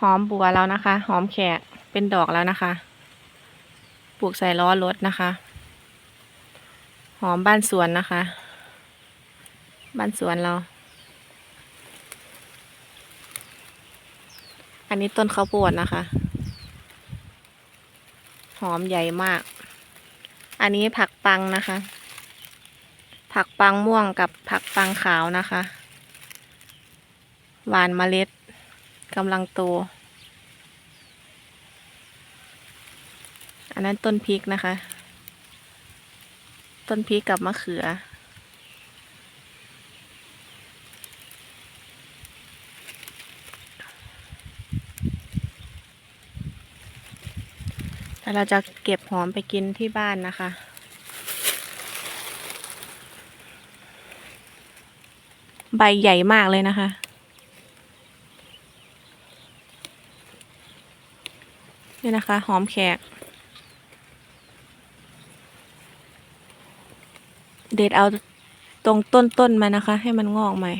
หอมบัวแล้วนะคะ หอมแขกเป็นดอกแล้วนะคะ ปลูกใส่ล้อรถนะคะ หอมบ้านสวนนะคะ บ้านสวนเรา อันนี้ต้นข้าวโพดนะคะ หอมใหญ่มาก อันนี้ผักปังนะคะ ผักปังม่วงกับผักปังขาวนะคะ หวานเมล็ด กำลังโต อันนั้นต้นพริกนะคะ ต้นพริกกับมะเขือ แต่เราจะเก็บหอมไปกินที่บ้านนะคะใบใหญ่มากเลยนะคะ นี่นะคะ หอมแขก เด็ดเอาตรงต้นต้นมานะคะ ให้มันงอกใหม่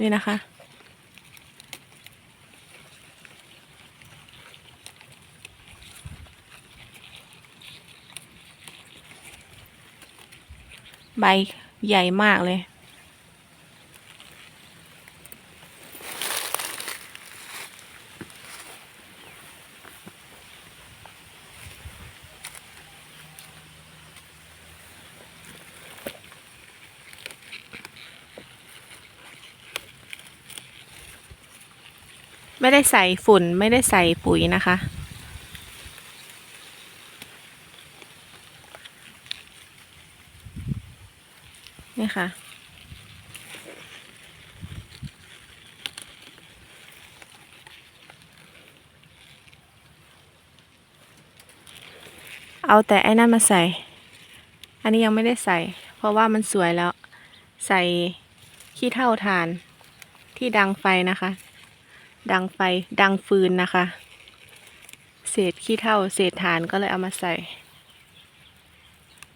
นี่นะคะ ใบ ใหญ่มากเลยไม่ได้ใส่ฝุ่นไม่ได้ใส่ปุ๋ยนะคะ นี่ค่ะ เอาแต่ไอ้นั่นมาใส่ อันนี้ยังไม่ได้ใส่ เพราะว่ามันสวยแล้ว ใส่ขี้เท่าทาน ที่ดังไฟนะคะ ดังไฟดังฟืนนะคะ เศษขี้เท่า เศษฐานก็เลยเอามาใส่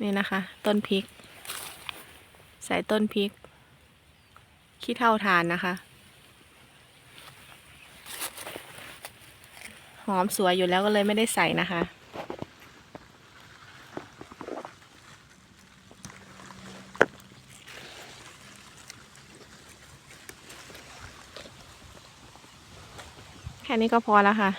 นี่นะคะ ต้นพริก ใส่ต้นพริก ขี้เท่าทานนะคะ หอมสวยอยู่แล้วก็เลยไม่ได้ใส่นะคะแค่นี้ก็พอแล้วค่ะ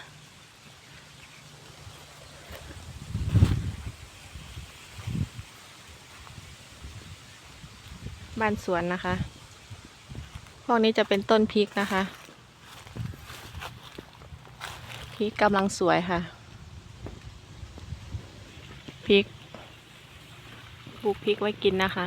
บ้านสวนนะคะ พวกนี้จะเป็นต้นพริกนะคะ พริกกำลังสวยค่ะ พริกปลูกพริกไว้กินนะคะ